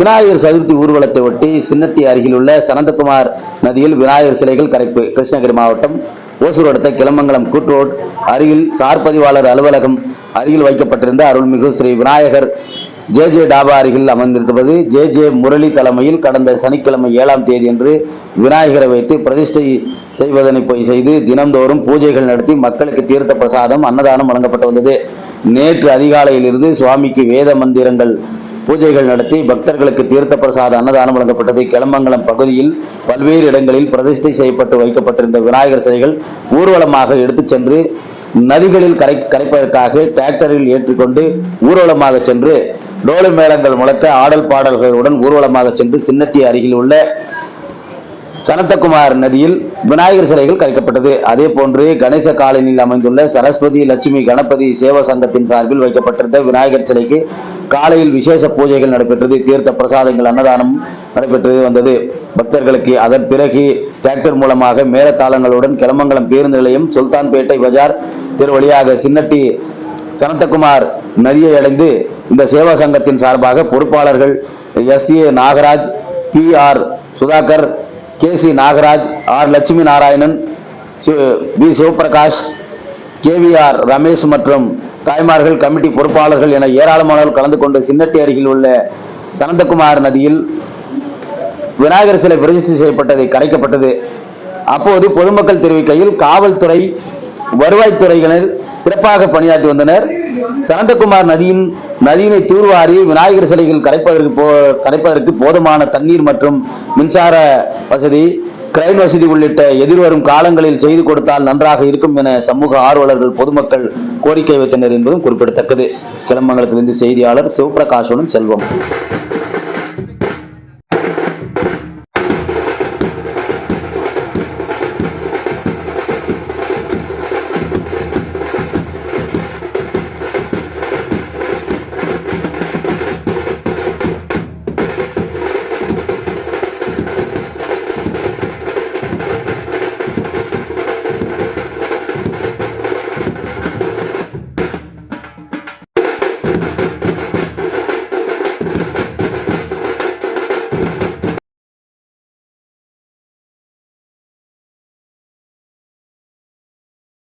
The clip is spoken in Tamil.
விநாயகர் சதுர்த்தி ஊர்வலத்தை ஒட்டி சின்னத்தி அருகில் உள்ள சனந்தகுமார் நதியில் விநாயகர் சிலைகள் கரைப்பு. கிருஷ்ணகிரி மாவட்டம் ஓசூர் அடுத்த கிளமங்கலம் கூட்ரோட் அருகில் சார்பதிவாளர் அலுவலகம் அருகில் வைக்கப்பட்டிருந்த அருள்மிகு ஸ்ரீ விநாயகர் ஜே ஜே டாபா அருகில் அமர்ந்திருப்பது ஜே ஜே முரளி தலைமையில் கடந்த சனிக்கிழமை ஏழாம் தேதியன்று விநாயகரை வைத்து பிரதிஷ்டை செய்வதனை போய் செய்து தினந்தோறும் பூஜைகள் நடத்தி மக்களுக்கு தீர்த்த பிரசாதம் அன்னதானம் வழங்கப்பட்டு வந்தது. நேற்று அதிகாலையிலிருந்து சுவாமிக்கு வேத மந்திரங்கள் பூஜைகள் நடத்தி பக்தர்களுக்கு தீர்த்த பிரசாத அன்னதானம் வழங்கப்பட்டது. கிளமங்கலம் பகுதியில் பல்வேறு இடங்களில் பிரதிஷ்டை செய்யப்பட்டு வைக்கப்பட்டிருந்த விநாயகர் சிலைகள் ஊர்வலமாக எடுத்துச் சென்று நதிகளில் கரை கரைப்பதற்காக டிராக்டரில் ஏற்றிக்கொண்டு ஊர்வலமாக சென்று டோலு மேளங்கள் முழக்க ஆடல் பாடல்களுடன் ஊர்வலமாக சென்று சின்னத்தி அருகில் உள்ள சனத்தகுமார் நதியில் விநாயகர் சிலைகள் கரைக்கப்பட்டது. அதே போன்று கணேச காலனியில் அமைந்துள்ள சரஸ்வதி லட்சுமி கணபதி சேவா சங்கத்தின் சார்பில் வைக்கப்பட்டிருந்த விநாயகர் சிலைக்கு காலையில் விசேஷ பூஜைகள் நடைபெற்றது. தீர்த்த பிரசாதங்கள் அன்னதானம் நடைபெற்று வந்தது. பக்தர்களுக்கு அதன் பிறகு டிராக்டர் மூலமாக மேலத்தாளங்களுடன் கிளமங்கலம் பேருந்து நிலையம் சுல்தான்பேட்டை பஜார் தெரு வழியாக சின்னட்டி சனத்தகுமார் நதியை அடைந்து இந்த சேவா சங்கத்தின் சார்பாக பொறுப்பாளர்கள் S A Nagaraj P R Sudhakar K C Nagaraj R Lakshmi Narayanan P Sivaprakash KVR Ramesh மற்றும் தாய்மார்கள் கமிட்டி பொறுப்பாளர்கள் என ஏராளமானவர்கள் கலந்து கொண்டு சின்னட்டி அருகில் உள்ள சனந்தகுமார் நதியில் விநாயகர் சிலை பிரதிஷ்டை செய்யப்பட்டதை கரைக்கப்பட்டது. அப்போது பொதுமக்கள் தெரிவிக்கையில் காவல்துறை வருவாய்த்துறையினர் சிறப்பாக பணியாற்றி வந்தனர். சனந்தகுமார் நதியின் நதியினை தூர்வாரி விநாயகர் சிலைகள் கரைப்பதற்கு போ கரைப்பதற்கு போதுமான தண்ணீர் மற்றும் மின்சார வசதி கிரைன் வசதி உள்ளிட்ட எதிர்வரும் காலங்களில் செய்து கொடுத்தால் நன்றாக இருக்கும் என சமூக ஆர்வலர்கள் பொதுமக்கள் கோரிக்கை வைத்தனர் என்பதும் குறிப்பிடத்தக்கது. கிளமங்கலத்திலிருந்து செய்தியாளர் சிவபிரகாஷுடன் செல்வம்.